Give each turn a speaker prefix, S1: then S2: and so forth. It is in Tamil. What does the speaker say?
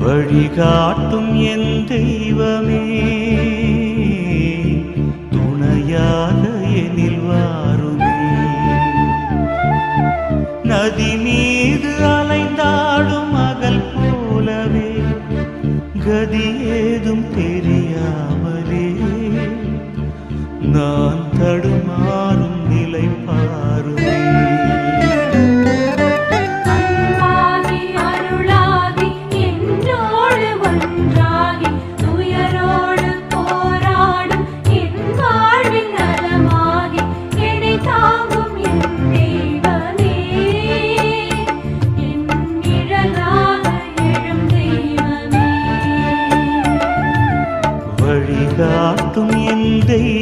S1: வழிகாட்டும் என் தெய்வமே. துணையாக எனில் வாருமே. நதி மீது அலைந்தாடும் மகள் போலவே கதி ஏதும் தெரியாமலே. நான் வழிகாட்டும் என் தெய்வம்.